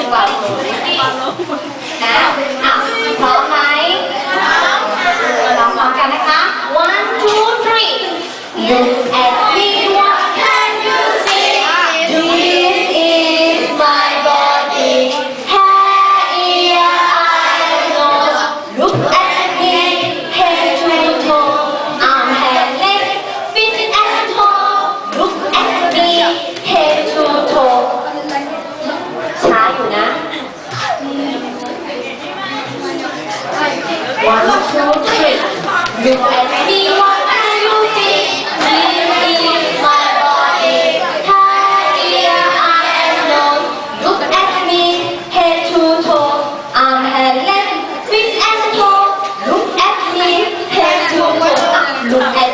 ถึงวังหนูนะอะพร้อมไหมพร้อมร้องพร้อมกันนะคะ one two three you and One, two, three. Look at me, what do you see? My body. I am. Look at me, head to toe. I'm head feet and toe. Look at me, head to. Look at